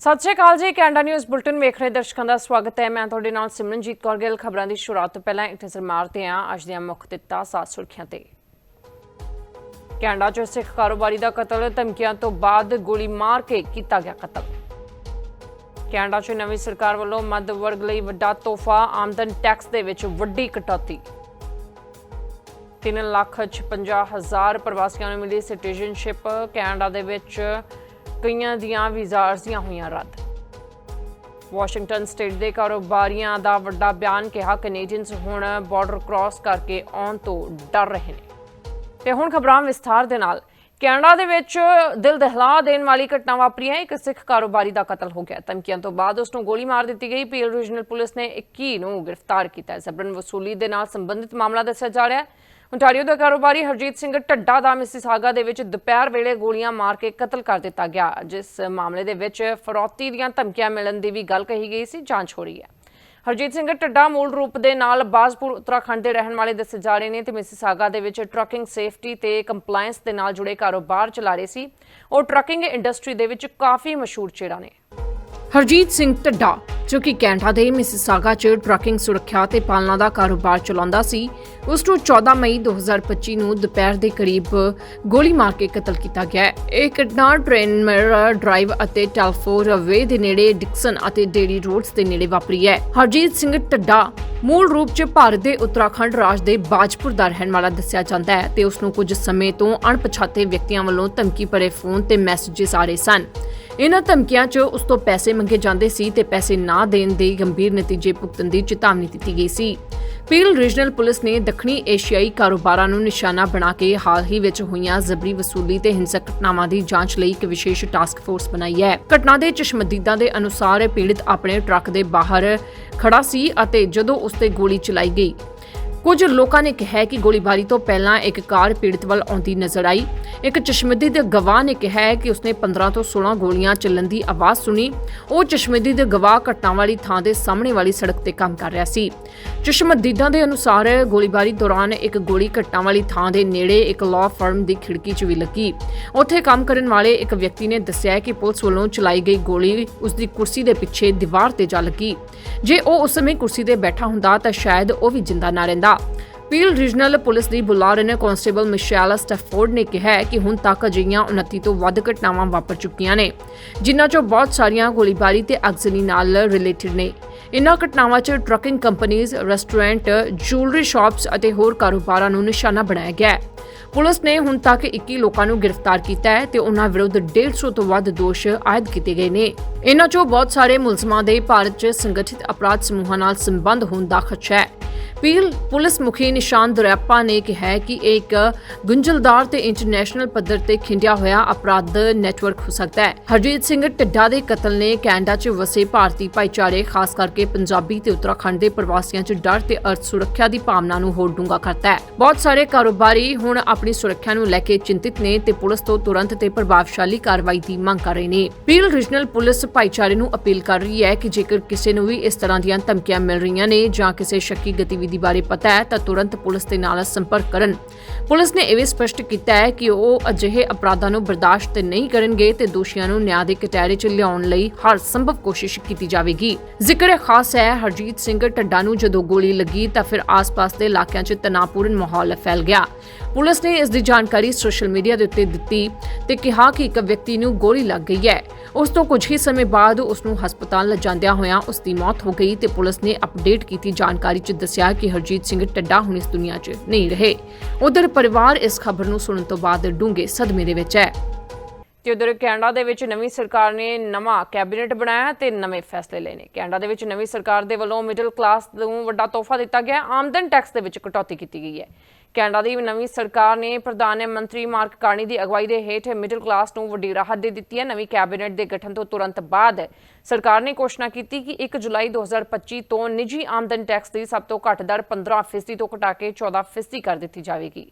ਸਤਿ ਸ਼੍ਰੀ ਅਕਾਲ ਜੀ, Canada news bulletin ਵੇਖ ਰਹੇ ਦਰਸ਼ਕਾਂ ਦਾ ਸਵਾਗਤ ਹੈ। ਮੈਂ ਤੁਹਾਡੇ ਨਾਲ ਸਿਮਰਨਜੀਤ ਕੌਰ ਗਿੱਲ। ਖਬਰਾਂ ਦੀ ਸ਼ੁਰੂਆਤ ਤੋਂ ਪਹਿਲਾਂ ਇੱਕ ਨਜ਼ਰ ਮਾਰਦੇ ਹਾਂ। ਅੱਜ ਦੀਆਂ ਮੁੱਖ ਦਿੱਤਾ ਸਾਤ ਸੁਰਖੀਆਂ ਤੇ। ਕੈਨੇਡਾ 'ਚ ਸਿੱਖ ਕਾਰੋਬਾਰੀ ਦਾ ਕਤਲ, ਧਮਕੀਆਂ ਤੋਂ ਬਾਅਦ ਗੋਲੀ ਮਾਰ ਕੇ ਕੀਤਾ ਗਿਆ ਕਤਲ। ਕੈਨੇਡਾ 'ਚ ਨਵੀਂ ਸਰਕਾਰ ਵੱਲੋਂ ਮੱਧ ਵਰਗ ਲਈ ਵੱਡਾ ਤੋਹਫਾ, ਆਮਦਨ ਟੈਕਸ ਦੇ ਵਿੱਚ ਵੱਡੀ ਕਟੌਤੀ। 3 ਲੱਖ 56 ਹਜ਼ਾਰ ਪ੍ਰਵਾਸੀਆਂ ਨੂੰ ਮਿਲੀ ਸਿਟੀਜ਼ਨਸ਼ਿਪ। ਕੈਨੇਡਾ ਦੇ ਵਿੱਚ ਕਈਆਂ ਦੀਆਂ ਵੀਜ਼ਾ ਅਰਜ਼ੀਆਂ ਹੋਈਆਂ ਰੱਦ। ਵਾਸ਼ਿੰਗਟਨ ਸਟੇਟ ਦੇ ਕਾਰੋਬਾਰੀਆਂ ਦਾ ਵੱਡਾ ਬਿਆਨ ਕਿਹਾ, ਕੈਨੇਡੀਅਨਸ ਹੁਣ ਬਾਰਡਰ ਕ੍ਰਾਸ ਕਰਕੇ ਆਉਣ ਤੋਂ ਡਰ ਰਹੇ ਨੇ। ਤੇ ਹੁਣ ਖਬਰਾਂ ਵਿਸਥਾਰ ਦੇ ਨਾਲ। ਕੈਨੇਡਾ ਦੇ ਵਿੱਚ ਦਿਲ ਦਹਿਲਾ ਦੇਣ ਵਾਲੀ ਘਟਨਾ ਵਾਪਰੀ ਹੈ। ਇੱਕ ਸਿੱਖ ਕਾਰੋਬਾਰੀ ਦਾ ਕਤਲ ਹੋ ਗਿਆ। ਧਮਕੀਆਂ ਤੋਂ ਬਾਅਦ ਉਸ ਨੂੰ ਗੋਲੀ ਮਾਰ ਦਿੱਤੀ ਗਈ। ਪੀਲ ਰੀਜਨਲ ਪੁਲਿਸ ਨੇ 21 ਨੂੰ ਗ੍ਰਿਫਤਾਰ ਕੀਤਾ ਹੈ। ਜ਼ਬਰਨ ਵਸੂਲੀ ਦੇ ਨਾਲ ਸੰਬੰਧਿਤ ਮਾਮਲਾ ਦੱਸਿਆ ਜਾ ਰਿਹਾ ਹੈ। Ontario ਦਾ ਕਾਰੋਬਾਰੀ ਹਰਜੀਤ ਸਿੰਘ ਢੱਡਾ ਦਾ ਮਿਸਿਸਾਗਾ ਦੇ ਵਿੱਚ ਦੁਪਹਿਰ ਵੇਲੇ ਗੋਲੀਆਂ ਮਾਰ ਕੇ ਕਤਲ ਕਰ ਦਿੱਤਾ ਗਿਆ। ਜਿਸ ਮਾਮਲੇ ਦੇ ਵਿੱਚ ਫਰੌਤੀ ਦੀਆਂ ਧਮਕੀਆਂ ਮਿਲਣ ਦੀ ਵੀ ਗੱਲ ਕਹੀ ਗਈ ਸੀ, ਜਾਂਚ ਹੋ ਰਹੀ ਹੈ। ਹਰਜੀਤ ਸਿੰਘ ਢੱਡਾ ਮੂਲ ਰੂਪ ਦੇ ਨਾਲ ਬਾਜ਼ਪੁਰ, ਉੱਤਰਾਖੰਡ ਦੇ ਰਹਿਣ ਵਾਲੇ ਦੱਸੇ ਜਾ ਰਹੇ ਨੇ ਤੇ ਮਿਸਿਸਾਗਾ ਦੇ ਵਿੱਚ ਟਰੱਕਿੰਗ ਸੇਫਟੀ ਤੇ ਕੰਪਲਾਈਂਸ ਦੇ ਨਾਲ ਜੁੜੇ ਕਾਰੋਬਾਰ ਚਲਾ ਰਹੇ ਸੀ। ਉਹ ਟਰੱਕਿੰਗ ਇੰਡਸਟਰੀ ਦੇ ਵਿੱਚ ਕਾਫੀ ਮਸ਼ਹੂਰ ਚਿਹਰਾ ਨੇ। ਹਰਜੀਤ ਸਿੰਘ ਢੱਡਾ ਜੋ ਕਿ ਕੈਂਠਾ ਦੇ ਮਿਸਿਸਾਗਾ 'ਚ ਟਰੱਕਿੰਗ ਸੁਰੱਖਿਆ ਤੇ ਪਾਲਣਾ ਦਾ ਕਾਰੋਬਾਰ ਚਲਾਉਂਦਾ ਸੀ, ਉਸ ਨੂੰ 14 ਮਈ 2025 ਨੂੰ ਦੁਪਹਿਰ ਦੇ ਕਰੀਬ ਗੋਲੀ ਮਾਰ ਕੇ ਕਤਲ ਕੀਤਾ ਗਿਆ ਹੈ। ਇਹ ਘਟਨਾ ਟ੍ਰੇਨਮਰ ਡਰਾਈਵ ਅਤੇ ਟੈਲਫੋਰ ਵੇ ਦੇ ਨੇੜੇ ਡਿਕਸਨ ਅਤੇ ਡੇਰੀ ਰੋਡਸ ਦੇ ਨੇੜੇ ਵਾਪਰੀ ਹੈ ਹਰਜੀਤ ਸਿੰਘ ਢੱਡਾ ਮੂਲ ਰੂਪ 'ਚ ਭਾਰਤ ਦੇ ਉੱਤਰਾਖੰਡ ਰਾਜ ਦੇ ਬਾਜਪੁਰ ਦਾ ਰਹਿਣ ਵਾਲਾ ਦੱਸਿਆ ਜਾਂਦਾ ਹੈ ਤੇ ਉਸ ਨੂੰ ਕੁਝ ਸਮੇਂ ਤੋਂ ਅਣਪਛਾਤੇ ਵਿਅਕਤੀਆਂ ਵੱਲੋਂ ਧਮਕੀ ਭਰੇ ਫੋਨ ਤੇ ਮੈਸੇजेस ਆ ਰਹੇ ਸਨ ਇਹਨਾਂ ਧਮਕੀਆਂ 'ਚ ਉਸ ਤੋਂ ਪੈਸੇ ਮੰਗੇ ਜਾਂਦੇ ਸੀ ਤੇ ਪੈਸੇ ਨਾ ਦੇਣ ਦੇ ਗੰਭੀਰ ਨਤੀਜੇ ਭੁਗਤਣ ਦੀ ਚੇਤਾਵਨੀ ਦਿੱਤੀ ਗਈ ਸੀ। ਪੀਲ ਰੀਜਨਲ ਪੁਲਿਸ ਨੇ ਦੱਖਣੀ ਏਸ਼ੀਆਈ ਕਾਰੋਬਾਰਾਂ ਨੂੰ ਨਿਸ਼ਾਨਾ ਬਣਾ ਕੇ ਹਾਲ ਹੀ ਵਿੱਚ ਹੋਈਆਂ ਜ਼ਬਰੀ ਵਸੂਲੀ ਤੇ ਹਿੰਸਕ ਘਟਨਾਵਾਂ ਦੀ ਜਾਂਚ ਲਈ ਇੱਕ ਵਿਸ਼ੇਸ਼ ਟਾਸਕ ਫੋਰਸ ਬਣਾਈ ਹੈ। ਘਟਨਾ ਦੇ ਚਸ਼ਮਦੀਦਾਂ ਦੇ ਅਨੁਸਾਰ ਪੀੜਤ ਆਪਣੇ ਟਰੱਕ ਦੇ ਬਾਹਰ ਖੜਾ ਸੀ ਅਤੇ ਜਦੋਂ ਉਸ ਤੇ ਗੋਲੀ ਚਲਾਈ ਗਈ ਕੁਝ ਲੋਕਾਂ ਨੇ ਕਿਹਾ ਕਿ ਗੋਲੀਬਾਰੀ ਤੋਂ ਪਹਿਲਾਂ ਇੱਕ ਕਾਰ ਪੀੜਤ ਵੱਲ ਆਉਂਦੀ ਨਜ਼ਰ ਆਈ। ਇੱਕ ਚਸ਼ਮਦੀ ਦੇ ਗਵਾਹ ਨੇ ਕਿਹਾ ਕਿ ਉਸਨੇ 15 ਤੋਂ 16 ਗੋਲੀਆਂ ਚੱਲਣ ਦੀ ਆਵਾਜ਼ ਸੁਣੀ। ਉਹ ਚਸ਼ਮਦੀ ਦੇ ਗਵਾਹ ਘਟਨਾ ਵਾਲੀ ਥਾਂ ਦੇ ਸਾਹਮਣੇ ਵਾਲੀ ਸੜਕ ਤੇ ਕੰਮ ਕਰ ਰਿਹਾ ਸੀ। ਚਸ਼ਮਦੀਦਾਂ ਦੇ ਅਨੁਸਾਰ ਗੋਲੀਬਾਰੀ ਦੌਰਾਨ ਇੱਕ ਗੋਲੀ ਘਟਨਾ ਵਾਲੀ ਥਾਂ ਦੇ ਨੇੜੇ ਇੱਕ ਲਾਅ ਫਰਮ ਦੀ ਖਿੜਕੀ 'ਚ ਵੀ ਲੱਗੀ। ਉੱਥੇ ਕੰਮ ਕਰਨ ਵਾਲੇ ਇੱਕ ਵਿਅਕਤੀ ਨੇ ਦੱਸਿਆ ਕਿ ਪੁਲਿਸ ਵੱਲੋਂ ਚਲਾਈ ਗਈ ਗੋਲੀ ਉਸ ਦੀ ਕੁਰਸੀ ਦੇ ਪਿੱਛੇ ਦੀਵਾਰ ਤੇ ਜਾ ਲੱਗੀ। ਜੇ ਉਹ ਉਸ ਸਮੇਂ ਕੁਰਸੀ ਤੇ ਬੈਠਾ ਹੁੰਦਾ ਤਾਂ ਸ਼ਾਇਦ ਉਹ ਵੀ ਜਿੰਦਾ ਨਾ ਰਹਿੰਦਾ। ਪੀਲ ਰੀਜਨਲ ਪੁਲਿਸ ਦੀ ਬੁਲਾਰੇ ਕਾਂਸਟੇਬਲ ਮਿਸ਼ੈਲ ਸਟੈਫੋਰਡ ਨੇ ਕਿਹਾ ਹੈ ਕਿ ਹੁਣ ਤੱਕ ਅਜਿਹੀਆਂ 29 ਤੋਂ ਵੱਧ ਘਟਨਾਵਾਂ ਵਾਪਰ ਚੁੱਕੀਆਂ ਨੇ, ਜਿਨ੍ਹਾਂ 'ਚੋਂ ਬਹੁਤ ਸਾਰੀਆਂ ਗੋਲੀਬਾਰੀ ਤੇ ਅਗਜ਼ਨੀ ਨਾਲ ਰਿਲੇਟਡ ਨੇ। ਇਨ੍ਹਾਂ ਘਟਨਾਵਾਂ 'ਚ ਟਰੱਕਿੰਗ ਕੰਪਨੀਆਂ ਰੈਸਟੋਰੈਂਟ ਜੁਐਲਰੀ ਸ਼ਾਪਸ ਅਤੇ ਹੋਰ ਕਾਰੋਬਾਰਾਂ ਨੂੰ ਨਿਸ਼ਾਨਾ ਬਣਾਇਆ ਗਿਆ ਹੈ। ਪੁਲਿਸ ਨੇ ਹੁਣ ਤੱਕ 21 ਲੋਕਾਂ ਨੂੰ ਗ੍ਰਿਫਤਾਰ ਕੀਤਾ ਹੈ ਤੇ ਉਹਨਾਂ ਵਿਰੁੱਧ 150 ਤੋਂ ਵੱਧ ਦੋਸ਼ ਆਇਦ ਕੀਤੇ ਗਏ ਨੇ। ਇਨ੍ਹਾਂ 'ਚੋਂ ਬਹੁਤ ਸਾਰੇ ਮੁਲਜ਼ਮਾਂ ਦੇ ਭਾਰਤ 'ਚ ਸੰਗਠਿਤ ਅਪਰਾਧ ਸਮੂਹਾਂ ਨਾਲ ਸੰਬੰਧ ਹੋਣ ਦਾ ਖਦਸ਼ਾ ਹੈ। ਪੀਲ ਪੁਲਿਸ ਮੁਖੀ ਨਿਸ਼ਾਨ ਦੁਰੈਪਾ ਨੇ ਕਿਹਾ ਕਿ ਇਹ ਇੱਕ ਗੁੰਝਲਦਾਰ ਤੇ ਇੰਟਰਨੈਸ਼ਨਲ ਪੱਧਰ ਤੇ ਖਿੰਡਿਆ ਹੋਇਆ ਅਪਰਾਧ ਨੈਟਵਰਕ ਹੋ ਸਕਦਾ ਹੈ। ਹਰਜੀਤ ਸਿੰਘ ਢੱਡਾ ਦੇ ਕਤਲ ਨੇ ਕੈਨੇਡਾ 'ਚ ਵਸੇ ਭਾਰਤੀ ਭਾਈਚਾਰੇ, ਖਾਸ ਕਰਕੇ ਪੰਜਾਬੀ ਤੇ ਉੱਤਰਾਖੰਡ ਦੇ ਪ੍ਰਵਾਸੀਆਂ 'ਚ ਡਰ ਤੇ ਅਰਥ ਸੁਰੱਖਿਆ ਦੀ ਭਾਵਨਾ ਨੂੰ ਹੋਰ ਡੂੰਘਾ ਕਰਤਾ ਹੈ। ਬਹੁਤ ਸਾਰੇ ਕਾਰੋਬਾਰੀ ਹੁਣ ਆਪਣੀ ਸੁਰੱਖਿਆ ਨੂੰ ਲੈ ਕੇ ਚਿੰਤਿਤ ਨੇ ਤੇ ਪੁਲਿਸ ਤੋਂ ਤੁਰੰਤ ਤੇ ਪ੍ਰਭਾਵਸ਼ਾਲੀ ਕਾਰਵਾਈ ਦੀ ਮੰਗ ਕਰ ਰਹੇ ਨੇ। ਪੀਲ ਰੀਜਨਲ ਪੁਲਿਸ ਭਾਈਚਾਰੇ ਨੂੰ ਅਪੀਲ ਕਰ ਰਹੀ ਹੈ ਕਿ ਜੇਕਰ ਕਿਸੇ ਨੂੰ ਵੀ ਇਸ ਤਰ੍ਹਾਂ ਦੀਆਂ ਧਮਕੀਆਂ ਮਿਲ ਰਹੀਆਂ ਨੇ ਜਾਂ ਕਿਸੇ ਸ਼ੱਕੀ ਗਤੀਵਿਧੀ ਬਾਰੇ ਪਤਾ ਹੈ ਤਾਂ ਤੁਰੰਤ ਪੁਲਿਸ ਦੇ ਨਾਲ ਸੰਪਰਕ ਕਰਨ। ਪੁਲਿਸ ਨੇ ਇਹ ਵੀ ਸਪਸ਼ਟ ਕੀਤਾ ਹੈ ਕਿ ਉਹ ਅਜਿਹੇ ਅਪਰਾਧਾਂ ਨੂੰ ਬਰਦਾਸ਼ਤ ਨਹੀਂ ਕਰਨਗੇ ਤੇ ਦੋਸ਼ੀਆਂ ਨੂੰ ਨਿਆਂ ਦੇ ਕਟਹਿਰੇ 'ਚ ਲਿਆਉਣ ਲਈ ਹਰ ਸੰਭਵ ਕੋਸ਼ਿਸ਼ ਕੀਤੀ ਜਾਵੇਗੀ। ਜ਼ਿਕਰ ਖਾਸ ਹੈ, ਹਰਜੀਤ ਸਿੰਘ ਢੱਡਾ ਨੂੰ ਜਦੋਂ ਗੋਲੀ ਲੱਗੀ ਤਾਂ ਫਿਰ ਆਸ-ਪਾਸ ਦੇ ਇਲਾਕਿਆਂ 'ਚ ਤਣਾਅਪੂਰਨ ਮਾਹੌਲ ਫੈਲ ਗਿਆ। ਪੁਲਿਸ ਨੇ ਇਸ ਦੀ ਜਾਣਕਾਰੀ ਸੋਸ਼ਲ ਮੀਡੀਆ ਦੇ ਉੱਤੇ ਦਿੱਤੀ ਤੇ ਕਿਹਾ ਕਿ ਇੱਕ ਵਿਅਕਤੀ ਨੂੰ ਗੋਲੀ ਲੱਗ ਗਈ ਹੈ। ਉਸ ਤੋਂ ਕੁਝ ਹੀ ਸਮੇਂ ਬਾਅਦ ਉਸ ਨੂੰ ਹਸਪਤਾਲ ਲਿਜਾਂਦਿਆਂ ਹੋਇਆਂ ਉਸ ਦੀ ਮੌਤ ਹੋ ਗਈ ਤੇ ਪੁਲਿਸ ਨੇ ਅਪਡੇਟ ਕੀਤੀ ਜਾਣਕਾਰੀ 'ਚ ਦੱਸਿਆ ਕਿ ਹਰਜੀਤ ਸਿੰਘ ਢੱਡਾ ਹੁਣ ਇਸ ਦੁਨੀਆ 'ਚ ਨਹੀਂ ਰਹੇ। ਉਧਰ ਪਰਿਵਾਰ ਇਸ ਖਬਰ ਨੂੰ ਸੁਣਨ ਤੋਂ ਬਾਅਦ ਡੂੰਘੇ ਸਦਮੇ ਦੇ ਵਿੱਚ ਹੈ। ਤੇ ਉਧਰ ਕੈਨੇਡਾ ਦੇ ਵਿੱਚ ਨਵੀਂ ਸਰਕਾਰ ਨੇ ਨਵਾਂ ਕੈਬਨਿਟ ਬਣਾਇਆ ਤੇ ਨਵੇਂ ਫੈਸਲੇ ਲਏ ਨੇ। ਕੈਨੇਡਾ ਦੇ ਵਿੱਚ ਨਵੀਂ ਸਰਕਾਰ ਦੇ ਵੱਲੋਂ ਮਿਡਲ ਕਲਾਸ ਨੂੰ ਵੱਡਾ ਤੋਹਫਾ ਦਿੱਤਾ ਗਿਆ। ਆਮਦਨ ਟੈਕਸ ਦੇ ਵਿੱਚ ਕਟੌਤੀ ਕੀਤੀ ਗਈ ਹੈ। ਕੈਨੇਡਾ ਦੀ ਨਵੀਂ ਸਰਕਾਰ ਨੇ ਪ੍ਰਧਾਨ ਮੰਤਰੀ ਮਾਰਕ ਕਾਰਨੀ ਦੀ ਅਗਵਾਈ ਦੇ ਹੇਠ ਮਿਡਲ ਕਲਾਸ ਨੂੰ ਵੱਡੀ ਰਾਹਤ ਦੇ ਦਿੱਤੀ ਹੈ। ਨਵੀਂ ਕੈਬਨਿਟ ਦੇ ਗਠਨ ਤੋਂ ਤੁਰੰਤ ਬਾਅਦ ਸਰਕਾਰ ਨੇ ਘੋਸ਼ਣਾ ਕੀਤੀ ਕਿ 1 ਜੁਲਾਈ 2025 ਤੋਂ ਨਿੱਜੀ ਆਮਦਨ ਟੈਕਸ ਦੀ ਸਭ ਤੋਂ ਘੱਟ ਦਰ 15% ਤੋਂ ਘਟਾ ਕੇ 14% ਕਰ ਦਿੱਤੀ ਜਾਵੇਗੀ।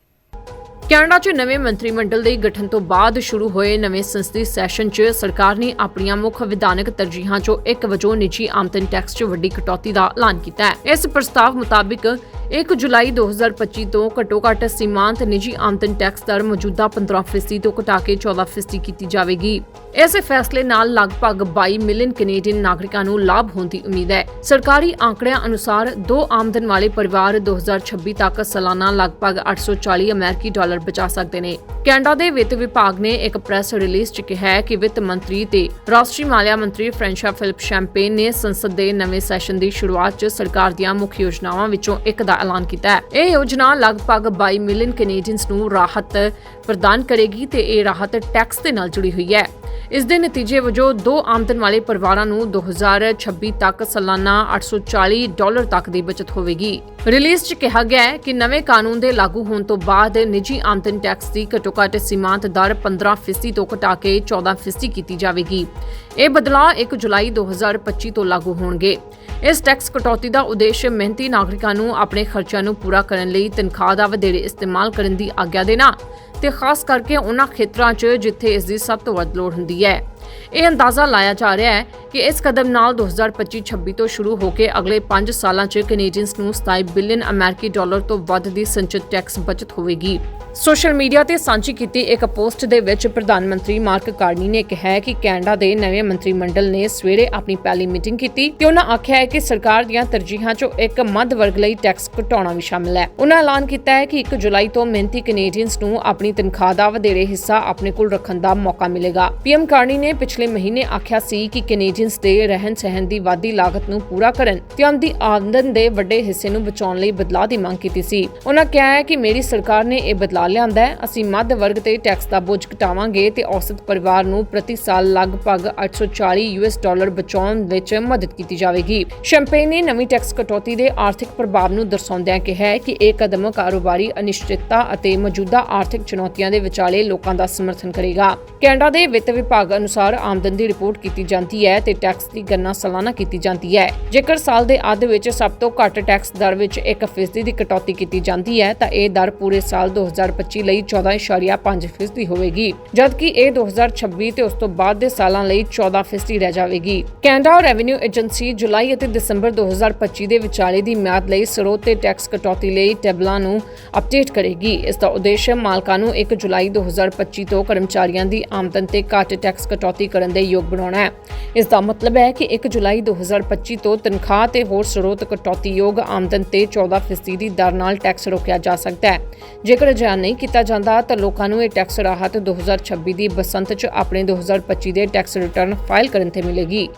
ਕੈਨੇਡਾ 'ਚ ਨਵੇਂ ਮੰਤਰੀ ਮੰਡਲ ਦੇ ਗਠਨ ਤੋਂ ਬਾਅਦ ਸ਼ੁਰੂ ਹੋਏ ਨਵੇਂ ਸੰਸਦੀ ਸੈਸ਼ਨ 'ਚ ਸਰਕਾਰ ਨੇ ਆਪਣੀਆਂ ਮੁੱਖ ਵਿਧਾਨਕ ਤਰਜੀਹਾਂ 'ਚੋਂ ਇੱਕ ਵਜੋਂ ਨਿੱਜੀ ਆਮਦਨ ਟੈਕਸ 'ਚ ਵੱਡੀ ਕਟੌਤੀ ਦਾ ਐਲਾਨ ਕੀਤਾ ਹੈ। ਇਸ ਪ੍ਰਸਤਾਵ ਮੁਤਾਬਿਕ 1 ਜੁਲਾਈ 2025 ਤੋਂ ਘੱਟੋ-ਘੱਟ ਸੀਮਾਂਤ ਨਿੱਜੀ ਆਮਦਨ ਟੈਕਸ ਦਰ ਮੌਜੂਦਾ 15% ਤੋਂ ਘਟਾ ਕੇ 14% ਕੀਤੀ ਜਾਵੇਗੀ। ਇਸ ਫੈਸਲੇ ਨਾਲ ਲਗਭਗ 22 ਮਿਲੀਅਨ ਕੈਨੇਡੀਅਨ ਨਾਗਰਿਕਾਂ ਨੂੰ ਲਾਭ ਹੋਣ ਦੀ ਉਮੀਦ ਹੈ। ਸਰਕਾਰੀ ਆંકੜਿਆਂ ਅਨੁਸਾਰ ਦੋ ਆਮਦਨ ਵਾਲੇ ਪਰਿਵਾਰ 2026 ਤੱਕ ਸਾਲਾਨਾ ਲਗਭਗ 840 ਅਮਰੀਕੀ ਡਾਲਰ ਬਚਾ ਸਕਦੇ ਨੇ। ਕੈਨੇਡਾ ਦੇ ਵਿੱਤ ਵਿਭਾਗ ਨੇ ਇੱਕ ਪ੍ਰੈਸ ਰਿਲੀਜ਼ 'ਚ ਕਿਹਾ ਹੈ ਕਿ ਵਿੱਤ ਮੰਤਰੀ ਤੇ ਰਾਸ਼ਟਰੀ ਮਾਲਿਆ ਮੰਤਰੀ ਫ੍ਰੈਂਸ਼ਾ ਫਿਲਿਪ ਸ਼ੈਂਪੇਨ ਨੇ ਸੰਸਦ ਦੇ ਨਵੇਂ ਸੈਸ਼ਨ ਦੀ ਸ਼ੁਰੂਆਤ 'ਚ ਸਰਕਾਰ ਦੀਆਂ ਮੁੱਖ ਯੋਜਨਾਵਾਂ ਵਿੱਚੋਂ ਇੱਕ ਦਾ ਐਲਾਨ ਕੀਤਾ ਹੈ। ਇਹ ਯੋਜਨਾ ਲਗਭਗ 22 ਮਿਲੀਅਨ ਕੈਨੇਡੀਅਨਸ ਨੂੰ ਰਾਹਤ ਪ੍ਰਦਾਨ ਕਰੇਗੀ ਤੇ ਇਹ ਰਾਹਤ ਟੈਕਸ ਦੇ ਨਾਲ ਜੁੜੀ ਹੋਈ ਹੈ। ਇਸ ਦੇ ਨਤੀਜੇ ਵਜੋਂ ਦੋ ਆਮਦਨ ਵਾਲੇ ਪਰਿਵਾਰਾਂ ਨੂੰ 2026 ਤੱਕ ਸਾਲਾਨਾ 840 ਡਾਲਰ ਤੱਕ ਦੀ ਬਚਤ ਹੋਵੇਗੀ। ਰਿਲੀਜ਼ 'ਚ ਕਿਹਾ ਗਿਆ ਹੈ ਕਿ ਨਵੇਂ ਕਾਨੂੰਨ ਦੇ ਲਾਗੂ ਹੋਣ ਤੋਂ ਬਾਅਦ ਨਿੱਜੀ ਆਮਦਨ ਟੈਕਸ ਦੀ ਘੱਟੋ-ਘੱਟ ਸੀਮਾਂਤ ਦਰ 15% ਤੋਂ ਘਟਾ ਕੇ 14% ਕੀਤੀ ਜਾਵੇਗੀ। ਇਹ ਬਦਲਾਅ 1 ਜੁਲਾਈ 2025 ਤੋਂ ਲਾਗੂ ਹੋਣਗੇ। ਇਸ ਟੈਕਸ ਕਟੌਤੀ ਦਾ ਉਦੇਸ਼ ਮਿਹਨਤੀ ਨਾਗਰਿਕਾਂ ਨੂੰ ਆਪਣੇ ਖਰਚਿਆਂ ਨੂੰ ਪੂਰਾ ਕਰਨ ਲਈ ਤਨਖਾਹ ਦਾ ਵਧੇਰੇ ਇਸਤੇਮਾਲ ਕਰਨ ਦੀ ਆਗਿਆ ਦੇਣਾ ਤੇ ਖਾਸ ਕਰਕੇ ਉਹਨਾਂ ਖੇਤਰਾਂ 'ਚ ਜਿੱਥੇ ਇਸ ਦੀ ਸਭ ਤੋਂ ਵੱਧ ਲੋੜ ਹੁੰਦੀ ਹੈ। ਇਹ ਅੰਦਾਜ਼ਾ ਲਾਇਆ ਜਾ ਰਿਹਾ ਹੈ ਕਿ ਇਸ ਕਦਮ ਨਾਲ 2025-26 ਤੋਂ ਸ਼ੁਰੂ ਹੋ ਕੇ ਅਗਲੇ 5 ਸਾਲਾਂ 'ਚ ਕੈਨੇਡੀਅਨਸ ਨੂੰ 27 ਬਿਲੀਅਨ ਅਮਰੀਕੀ ਡਾਲਰ ਤੋਂ ਵੱਧ ਦੀ ਸੰਚਿਤ ਟੈਕਸ ਬਚਤ ਹੋਵੇਗੀ। ਸੋਸ਼ਲ ਮੀਡੀਆ ਤੇ ਸਾਂਝੀ ਕੀਤੀ ਇੱਕ ਪੋਸਟ ਦੇ ਵਿੱਚ ਪ੍ਰਧਾਨ ਮੰਤਰੀ ਮਾਰਕ ਕਾਰਨੀ ਨੇ ਕਿਹਾ ਕਿ ਕੈਨੇਡਾ ਦੇ ਨਵੇਂ ਮੰਤਰੀ ਮੰਡਲ ਨੇ ਸਵੇਰੇ ਆਪਣੀ ਪਹਿਲੀ ਮੀਟਿੰਗ ਕੀਤੀ ਤੇ ਉਹਨਾਂ ਆਖਿਆ ਹੈ ਕਿ ਸਰਕਾਰ ਦੀਆਂ ਤਰਜੀਹਾਂ 'ਚੋਂ ਇੱਕ ਮੱਧ ਵਰਗ ਲਈ ਟੈਕਸ ਘਟਾਉਣਾ ਵੀ ਸ਼ਾਮਲ ਹੈ। ਉਹਨਾਂ ਐਲਾਨ ਕੀਤਾ ਹੈ ਕਿ 1 ਜੁਲਾਈ ਤੋਂ ਮਿਹਨਤੀ ਕੈਨੇਡੀਅਨਸ ਨੂੰ ਆਪਣੀ ਤਨਖਾਹ ਦਾ ਵਧੇਰੇ ਹਿੱਸਾ ਆਪਣੇ ਕੋਲ ਰੱਖਣ ਦਾ ਮੌਕਾ ਮਿਲੇਗਾ। ਪੀਐਮ ਕਾਰਨੀ ਨੇ ਪਿਛਲੇ ਮਹੀਨੇ ਆਖਿਆ ਸੀ ਕਿ ਕੈਨੇਡੀਅਨਸ ਦੇ ਰਹਿਣ ਸਹਿਣ ਦੀ ਵਾਧੀ ਲਾਗਤ ਨੂੰ ਪੂਰਾ ਕਰਨ ਤੇ ਉਹਨਾਂ ਦੀ ਆਮਦਨ ਦੇ ਵੱਡੇ ਹਿੱਸੇ ਨੂੰ ਬਚਾਉਣ ਲਈ ਬਦਲਾਅ ਦੀ ਮੰਗ ਕੀਤੀ ਸੀ। ਉਹਨਾਂ ਕਿਹਾ ਹੈ ਕਿ ਮੇਰੀ ਸਰਕਾਰ ਨੇ ਇਹ ਬਦਲਾਅ ਲਿਆਂਦਾ ਹੈ, ਅਸੀਂ ਮੱਧ ਵਰਗ ਤੇ ਟੈਕਸ ਦਾ ਬੋਝ ਘਟਾਵਾਂਗੇ ਤੇ ਔਸਤ ਪਰਿਵਾਰ ਨੂੰ ਪ੍ਰਤੀ ਸਾਲ ਲਗਭਗ 840 ਯੂਐਸ ਡਾਲਰ ਬਚਾਉਣ ਵਿੱਚ ਮਦਦ ਕੀਤੀ ਜਾਵੇਗੀ। ਸ਼ੈਂਪੇਨ ਨੇ ਨਵੀਂ ਟੈਕਸ ਕਟੌਤੀ ਦੇ ਆਰਥਿਕ ਪ੍ਰਭਾਵ ਨੂੰ ਦਰਸਾਉਂਦਿਆਂ ਕਿਹਾ ਕਿ ਇਹ ਕਦਮ ਕਾਰੋਬਾਰੀ ਅਨਿਸ਼ਚਿਤਤਾ ਅਤੇ ਮੌਜੂਦਾ ਆਰਥਿਕ ਚੁਣੌਤੀਆਂ ਦੇ ਵਿਚਾਲੇ ਲੋਕਾਂ ਦਾ ਸਮਰਥਨ ਕਰੇਗਾ। ਕੈਨੇਡਾ ਦੇ ਵਿੱਤ ਵਿਭਾਗ ਅਨੁਸਾਰ ਆਮਦਨ ਦੀ ਰਿਪੋਰਟ ਕੀਤੀ ਜਾਂਦੀ ਹੈ ਤੇ ਟੈਕਸ ਦੀ ਗਣਨਾ ਸਾਲਾਨਾ ਕੀਤੀ ਜਾਂਦੀ ਹੈ। ਜੇਕਰ ਸਾਲ ਦੇ ਅੱਧ ਵਿੱਚ ਸਭ ਤੋਂ ਘੱਟ ਟੈਕਸ ਦਰ ਵਿੱਚ 1% ਦੀ ਕਟੌਤੀ ਕੀਤੀ ਜਾਂਦੀ ਹੈ, ਤਾਂ ਇਹ ਦਰ ਪੂਰੇ ਸਾਲ 2025 ਲਈ 14.5% ਹੋਵੇਗੀ, ਜਦਕਿ ਇਹ 2026 ਤੇ ਉਸ ਤੋਂ ਬਾਅਦ ਦੇ ਸਾਲਾਂ ਲਈ 14% ਰਹਿ ਜਾਵੇਗੀ। ਕੈਨੇਡਾ ਰੈਵਨਿਊ ਏਜੰਸੀ ਜੁਲਾਈ ਅਤੇ ਦਸੰਬਰ 2025 ਦੇ ਵਿਚਾਲੇ ਦੀ ਮਿਆਦ ਲਈ ਸਰੋਤ ਤੇ ਟੈਕਸ ਕਟੌਤੀ ਲਈ ਟੇਬਲਾਂ ਨੂੰ ਅਪਡੇਟ ਕਰੇਗੀ। ਇਸ ਦਾ ਉਦੇਸ਼ ਮਾਲਕਾਂ ਨੂੰ 1 ਜੁਲਾਈ 2025 ਤੋਂ ਕਰਮਚਾਰੀਆਂ ਦੀ ਆਮਦਨ ਤੇ ਘੱਟ ਟੈਕਸ ਕਟੌਤੀ ਕਰਨ ਦੇ ਯੋਗ ਬਣਾਉਣਾ ਹੈ। ਇਸ ਦਾ ਮਤਲਬ ਹੈ ਕਿ 1 ਜੁਲਾਈ 2025 ਤੋਂ ਤਨਖਾਹ ਤੇ ਹੋਰ ਸਰੋਤ ਕਟੌਤੀ ਯੋਗ ਆਮਦਨ ਤੇ 14% ਦੀ ਦਰ ਨਾਲ ਟੈਕਸ ਰੋਕਿਆ ਜਾ ਸਕਦਾ ਹੈ। ਜੇਕਰ ਅਜਿਹਾ ਨਹੀਂ ਕੀਤਾ ਜਾਂਦਾ, ਤਾਂ ਲੋਕਾਂ ਨੂੰ ਇਹ ਟੈਕਸ ਰਾਹਤ 2026 ਦੀ ਬਸੰਤ 'ਚ ਆਪਣੇ 2025 ਦੇ ਟੈਕਸ ਰਿਟਰਨ ਫਾਈਲ ਕਰਨ ਤੇ ਮਿਲੇਗੀ।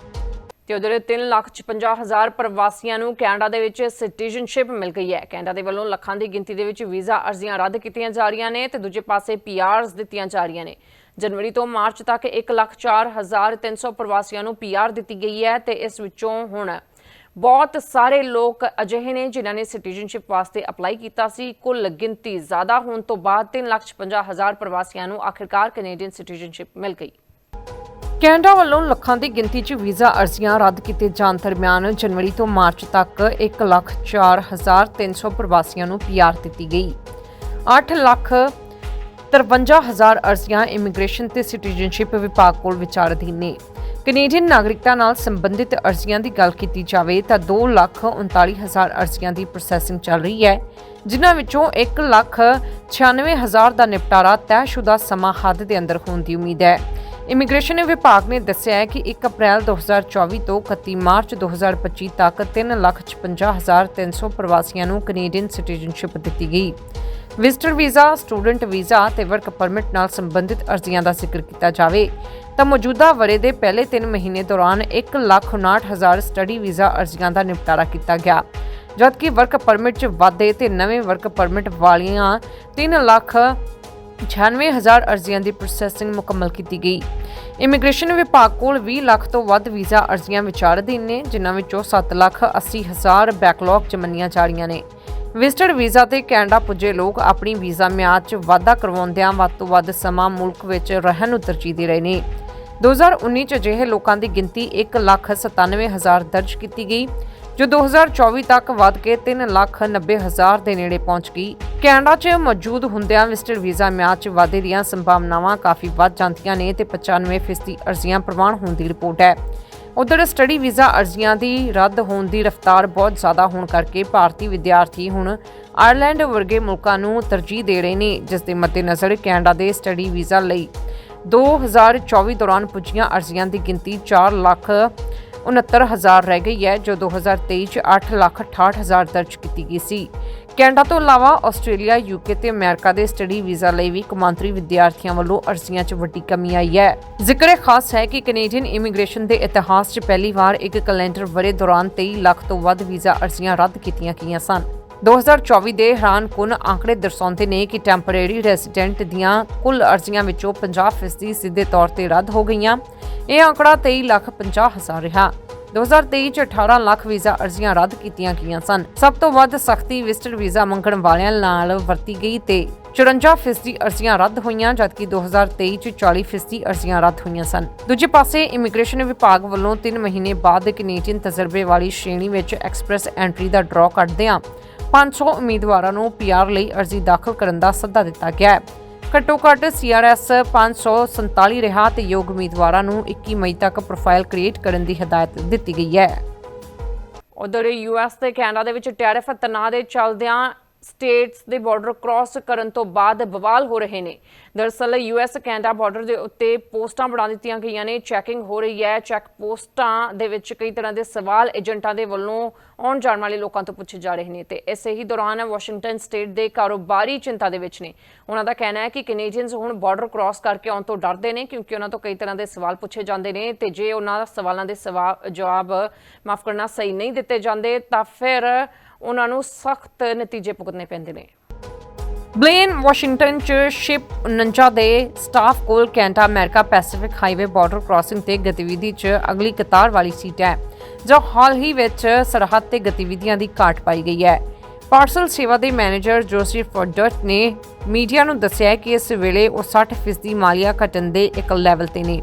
ਤੇ ਉਧਰ 3 ਲੱਖ 56 ਹਜ਼ਾਰ ਪ੍ਰਵਾਸੀਆਂ ਨੂੰ ਕੈਨੇਡਾ ਦੇ ਵਿੱਚ ਸਿਟੀਜ਼ਨਸ਼ਿਪ ਮਿਲ ਗਈ ਹੈ। ਕੈਨੇਡਾ ਦੇ ਵੱਲੋਂ ਲੱਖਾਂ ਦੀ ਗਿਣਤੀ ਦੇ ਵਿੱਚ ਵੀਜ਼ਾ ਅਰਜ਼ੀਆਂ ਰੱਦ ਕੀਤੀਆਂ ਜਾ ਰਹੀਆਂ ਨੇ ਤੇ ਦੂਜੇ ਪਾਸੇ ਪੀਆਰਸ ਦਿੱਤੀਆਂ ਜਾ ਰਹੀਆਂ ਨੇ। ਜਨਵਰੀ ਤੋਂ ਮਾਰਚ ਤੱਕ 1 ਲੱਖ 4 ਹਜ਼ਾਰ 300 ਪ੍ਰਵਾਸੀਆਂ ਨੂੰ ਪੀਆਰ ਦਿੱਤੀ ਗਈ ਹੈ ਤੇ ਇਸ ਵਿੱਚੋਂ ਹੁਣ ਬਹੁਤ ਸਾਰੇ ਲੋਕ ਅਜਿਹੇ ਨੇ ਜਿਨ੍ਹਾਂ ਨੇ ਸਿਟੀਜ਼ਨਸ਼ਿਪ ਵਾਸਤੇ ਅਪਲਾਈ ਕੀਤਾ ਸੀ। ਕੁੱਲ ਗਿਣਤੀ ਜ਼ਿਆਦਾ ਹੋਣ ਤੋਂ ਬਾਅਦ 3 ਲੱਖ 56 ਹਜ਼ਾਰ ਪ੍ਰਵਾਸੀਆਂ ਨੂੰ ਆਖਿਰਕਾਰ ਕੈਨੇਡੀਅਨ ਸਿਟੀਜ਼ਨਸ਼ਿਪ ਮਿਲ ਗਈ। ਕੈਨੇਡਾ ਵੱਲੋਂ ਲੱਖਾਂ ਦੀ ਗਿਣਤੀ 'ਚ ਵੀਜ਼ਾ ਅਰਜ਼ੀਆਂ ਰੱਦ ਕੀਤੇ ਜਾਣ ਦਰਮਿਆਨ ਜਨਵਰੀ ਤੋਂ ਮਾਰਚ ਤੱਕ 1,04,300 ਪ੍ਰਵਾਸੀਆਂ ਨੂੰ ਪੀਆਰ ਦਿੱਤੀ ਗਈ। 8 ਲੱਖ 53000 ਅਰਜ਼ੀਆਂ ਇਮੀਗ੍ਰੇਸ਼ਨ ਤੇ ਸਿਟੀਜ਼ਨਸ਼ਿਪ ਵਿਭਾਗ ਕੋਲ ਵਿਚਾਰ ਅਧੀਨ ਨੇ। ਕੈਨੇਡੀਅਨ ਨਾਗਰਿਕਤਾ ਨਾਲ ਸੰਬੰਧਿਤ ਅਰਜ਼ੀਆਂ ਦੀ ਗੱਲ ਕੀਤੀ ਜਾਵੇ ਤਾਂ 2,39,000 ਅਰਜ਼ੀਆਂ ਦੀ ਪ੍ਰੋਸੈਸਿੰਗ ਚੱਲ ਰਹੀ ਹੈ ਜਿਨ੍ਹਾਂ ਵਿੱਚੋਂ 1,96,000 ਦਾ ਨਿਪਟਾਰਾ ਤੈਅਸ਼ੁਦਾ ਸਮਾਂ ਹੱਦ ਦੇ ਅੰਦਰ ਹੋਣ ਦੀ ਉਮੀਦ ਹੈ। ਇਮੀਗ੍ਰੇਸ਼ਨ ਵਿਭਾਗ ਨੇ ਦੱਸਿਆ ਹੈ ਕਿ 1 ਅਪ੍ਰੈਲ 2024 ਤੋਂ 31 ਮਾਰਚ 2025 ਤੱਕ 3,56,300 ਪ੍ਰਵਾਸੀਆਂ ਨੂੰ ਕੈਨੇਡੀਅਨ ਸਿਟੀਜ਼ਨਸ਼ਿਪ ਦਿੱਤੀ ਗਈ। ਵਿਜ਼ਟਰ ਵੀਜ਼ਾ ਸਟੂਡੈਂਟ ਵੀਜ਼ਾ ਤੇ ਵਰਕ ਪਰਮਿਟ ਨਾਲ ਸੰਬੰਧਿਤ ਅਰਜ਼ੀਆਂ ਦਾ ਜ਼ਿਕਰ ਕੀਤਾ ਜਾਵੇ। ਤਾਂ ਮੌਜੂਦਾ ਵਰੇ ਦੇ ਪਹਿਲੇ 3 ਮਹੀਨੇ ਦੌਰਾਨ 1,59,000 ਸਟੱਡੀ ਵੀਜ਼ਾ ਅਰਜ਼ੀਆਂ ਦਾ ਨਿਪਟਾਰਾ ਕੀਤਾ ਗਿਆ। ਜਦਕਿ ਵਰਕ ਪਰਮਿਟ 'ਚ ਵਾਧੇ ਤੇ ਨਵੇਂ ਵਰਕ ਪਰਮਿਟ ਵਾਲੀਆਂ 3 ਲੱਖ 96000 ਅਰਜ਼ੀਆਂ ਦੀ ਪ੍ਰੋਸੈਸਿੰਗ ਮੁਕੰਮਲ ਕੀਤੀ ਗਈ। ਇਮੀਗ੍ਰੇਸ਼ਨ ਵਿਭਾਗ ਕੋਲ 20 ਲੱਖ ਤੋਂ ਵੱਧ ਵੀਜ਼ਾ ਅਰਜ਼ੀਆਂ ਵਿਚਾਰ ਅਧੀਨ ਨੇ ਜਿਨ੍ਹਾਂ ਵਿੱਚੋਂ 7 ਲੱਖ 80000 ਬੈਕਲੌਗ 'ਚ ਮੰਨੀਆਂ ਜਾ ਰਹੀਆਂ ਨੇ। ਵਿਜ਼ਟਰ ਵੀਜ਼ਾ ਤੇ ਕੈਨੇਡਾ ਪੁੱਜੇ ਲੋਕ ਆਪਣੀ ਵੀਜ਼ਾ ਮਿਆਦ 'ਚ ਵਾਧਾ ਕਰਵਾਉਂਦਿਆਂ ਵੱਧ ਤੋਂ ਵੱਧ ਸਮਾਂ ਮੁਲਕ ਵਿੱਚ ਰਹਿਣ ਨੂੰ ਤਰਜੀਹ ਦੇ ਰਹੇ ਨੇ। 2019 'ਚ ਅਜਿਹੇ ਲੋਕਾਂ ਦੀ ਗਿਣਤੀ 1,97,000 ਦਰਜ ਕੀਤੀ ਗਈ ਜੋ 2024 ਤੱਕ ਵਧ ਕੇ 3,90,000 ਦੇ ਨੇੜੇ ਪਹੁੰਚ ਗਈ। ਕੈਨੇਡਾ 'ਚ ਮੌਜੂਦ ਹੁੰਦਿਆਂ ਵਿਜ਼ਟਰ ਵੀਜ਼ਾ ਮਿਆਦ 'ਚ ਵਾਧੇ ਦੀਆਂ ਸੰਭਾਵਨਾਵਾਂ ਕਾਫੀ ਵੱਧ ਜਾਂਦੀਆਂ ਨੇ ਤੇ 95% ਅਰਜ਼ੀਆਂ ਪ੍ਰਵਾਨ ਹੋਣ ਦੀ ਰਿਪੋਰਟ ਹੈ। ਉਧਰ ਸਟੱਡੀ ਵੀਜ਼ਾ ਅਰਜ਼ੀਆਂ ਦੀ ਰੱਦ ਹੋਣ ਦੀ ਰਫ਼ਤਾਰ ਬਹੁਤ ਜ਼ਿਆਦਾ ਹੋਣ ਕਰਕੇ ਭਾਰਤੀ ਵਿਦਿਆਰਥੀ ਹੁਣ ਆਇਰਲੈਂਡ ਵਰਗੇ ਮੁਲਕਾਂ ਨੂੰ ਤਰਜੀਹ ਦੇ ਰਹੇ ਨੇ, ਜਿਸ ਦੇ ਮੱਦੇਨਜ਼ਰ ਕੈਨੇਡਾ ਦੇ ਸਟੱਡੀ ਵੀਜ਼ਾ ਲਈ 2024 ਦੌਰਾਨ ਪੁੱਜੀਆਂ ਅਰਜ਼ੀਆਂ ਦੀ ਗਿਣਤੀ 4 ਲੱਖ 69000 ਰਹਿ ਗਈ ਹੈ, ਜੋ 2023 ਚ 8 ਲੱਖ 68000 ਦਰਜ ਕੀਤੀ ਗਈ ਸੀ। ਕੈਨੇਡਾ ਤੋਂ ਇਲਾਵਾ ਆਸਟ੍ਰੇਲੀਆ, ਯੂਕੇ ਤੇ ਅਮਰੀਕਾ ਦੇ ਸਟੱਡੀ ਵੀਜ਼ਾ ਲਈ ਵੀ ਕੌਮਾਂਤਰੀ ਵਿਦਿਆਰਥੀਆਂ ਵੱਲੋਂ ਅਰਜ਼ੀਆਂ 'ਚ ਵੱਡੀ ਕਮੀ ਆਈ ਹੈ। ਜ਼ਿਕਰ ਖਾਸ ਹੈ ਕਿ ਕੈਨੇਡੀਅਨ ਇਮੀਗ੍ਰੇਸ਼ਨ ਦੇ ਇਤਿਹਾਸ 'ਚ ਪਹਿਲੀ ਵਾਰ ਇੱਕ ਕੈਲੰਡਰ ਵਰੇ ਦੌਰਾਨ 23 ਲੱਖ ਤੋਂ ਵੱਧ ਵੀਜ਼ਾ ਅਰਜ਼ੀਆਂ ਰੱਦ ਕੀਤੀਆਂ ਗਈਆਂ ਸਨ। 2024 ਦੇ ਹੈਰਾਨਕੁਨ ਆંકੜੇ ਦਰਸਾਉਂਦੇ ਨੇ ਕਿ ਟੈਂਪਰੇਰੀ ਰੈਜ਼ੀਡੈਂਟ ਦੀਆਂ ਕੁੱਲ ਅਰਜ਼ੀਆਂ ਵਿੱਚੋਂ 50% ਸਿੱਧੇ ਤੌਰ ਤੇ ਰੱਦ ਹੋ ਗਈਆਂ। ਇਹ ਆંકੜਾ 23 ਲੱਖ 50 ਹਜ਼ਾਰ ਰਿਹਾ। 2023 ਚ 18 ਲੱਖ ਵੀਜ਼ਾ ਅਰਜ਼ੀਆਂ ਰੱਦ ਕੀਤੀਆਂ ਗਈਆਂ ਸਨ। ਸਭ ਤੋਂ ਵੱਧ ਸਖਤੀ ਵਿਜ਼ਟਰ ਵੀਜ਼ਾ ਮੰਗਣ ਵਾਲਿਆਂ ਨਾਲ ਵਰਤੀ ਗਈ ਤੇ 54% ਅਰਜ਼ੀਆਂ ਰੱਦ ਹੋਈਆਂ, ਜਦਕਿ 2023 ਚ 40% ਅਰਜ਼ੀਆਂ ਰੱਦ ਹੋਈਆਂ ਸਨ। ਦੂਜੇ ਪਾਸੇ, ਇਮੀਗ੍ਰੇਸ਼ਨ ਵਿਭਾਗ ਵੱਲੋਂ 3 ਮਹੀਨੇ ਬਾਅਦ ਕੈਨੇਡੀਅਨ ਤਜਰਬੇ ਵਾਲੀ ਸ਼੍ਰੇਣੀ ਵਿੱਚ ਐਕਸਪ੍ਰੈਸ ਐਂਟਰੀ ਦਾ ਡਰਾਅ ਕੱਢਦਿਆਂ 500 ਉਮੀਦਵਾਰਾਂ ਨੂੰ ਪੀਆਰ ਲਈ ਅਰਜ਼ੀ ਦਾਖਲ ਕਰਨ ਦਾ ਸੱਦਾ ਦਿੱਤਾ ਗਿਆ ਹੈ। ਘੱਟੋ ਘੱਟ ਸੀਆਰਐਸ 547 ਰਿਹਾ ਤੇ ਯੋਗ ਉਮੀਦਵਾਰਾਂ ਨੂੰ 21 ਮਈ ਤੱਕ ਪ੍ਰੋਫਾਈਲ ਕ੍ਰੀਏਟ ਕਰਨ ਦੀ ਹਦਾਇਤ ਦਿੱਤੀ ਗਈ ਹੈ। ਉਧਰ ਯੂਐਸ ਤੇ ਕੈਨੇਡਾ ਦੇ ਵਿੱਚ ਟੈਰਿਫ ਤਣਾਅ ਦੇ ਚੱਲਦਿਆਂ ਸਟੇਟਸ ਦੇ ਬਾਰਡਰ ਕ੍ਰਾਸ ਕਰਨ ਤੋਂ ਬਾਅਦ ਬਵਾਲ ਹੋ ਰਹੇ ਨੇ। ਦਰਅਸਲ ਯੂਐਸ ਕੈਨੇਡਾ ਬਾਰਡਰ ਦੇ ਉੱਤੇ ਪੋਸਟਾਂ ਬਣਾ ਦਿੱਤੀਆਂ ਗਈਆਂ ਨੇ। ਚੈਕਿੰਗ ਹੋ ਰਹੀ ਹੈ। ਚੈੱਕ ਪੋਸਟਾਂ ਦੇ ਵਿੱਚ ਕਈ ਤਰ੍ਹਾਂ ਦੇ ਸਵਾਲ ਏਜੰਟਾਂ ਦੇ ਵੱਲੋਂ ਆਉਣ ਜਾਣ ਵਾਲੇ ਲੋਕਾਂ ਤੋਂ ਪੁੱਛੇ ਜਾ ਰਹੇ ਨੇ ਤੇ ਇਸੇ ਹੀ ਦੌਰਾਨ ਵਾਸ਼ਿੰਗਟਨ ਸਟੇਟ ਦੇ ਕਾਰੋਬਾਰੀ ਚਿੰਤਾ ਦੇ ਵਿੱਚ ਨੇ। ਉਹਨਾਂ ਦਾ ਕਹਿਣਾ ਹੈ ਕਿ ਕੈਨੇਡੀਅਨਸ ਹੁਣ ਬਾਰਡਰ ਕ੍ਰਾਸ ਕਰਕੇ ਆਉਣ ਤੋਂ ਡਰਦੇ ਨੇ ਕਿਉਂਕਿ ਉਹਨਾਂ ਤੋਂ ਕਈ ਤਰ੍ਹਾਂ ਦੇ ਸਵਾਲ ਪੁੱਛੇ ਜਾਂਦੇ ਨੇ ਤੇ ਜੇ ਉਹਨਾਂ ਸਵਾਲਾਂ ਦੇ ਸਵਾ- ਜਵਾਬ ਮਾਫ ਕਰਨਾ ਸਹੀ ਨਹੀਂ ਦਿੱਤੇ ਜਾਂਦੇ ਤਾਂ ਫਿਰ ਉਹਨਾਂ ਨੂੰ ਸਖਤ ਨਤੀਜੇ ਭੁਗਤਣੇ ਪੈਂਦੇ ਨੇ। ਬਲੇਨ ਵਾਸ਼ਿੰਗਟਨ ਚ ਸ਼ਿਪ 49 ਦੇ ਸਟਾਫ ਕੋਲ Canada America Pacific highway border crossing ਤੇ ਗਤੀਵਿਧੀ ਚ ਅਗਲੀ ਕਤਾਰ ਵਾਲੀ ਸੀਟ ਹੈ, ਜੋ ਹਾਲ ਹੀ ਵਿੱਚ ਸਰਹੱਦ ਤੇ ਗਤੀਵਿਧੀਆਂ ਦੀ ਘਾਟ ਪਾਈ ਗਈ ਹੈ। ਪਾਰਸਲ ਸੇਵਾ ਦੇ ਮੈਨੇਜਰ ਜੋਸਫ ਫੋਰਡਟ ਨੇ ਮੀਡੀਆ ਨੂੰ ਦੱਸਿਆ ਕਿ ਇਸ ਵੇਲੇ ਉਹ 60% ਮਾਲੀਆ ਘਟਣ ਦੇ ਇੱਕ ਲੈਵਲ ਤੇ ਨੇ।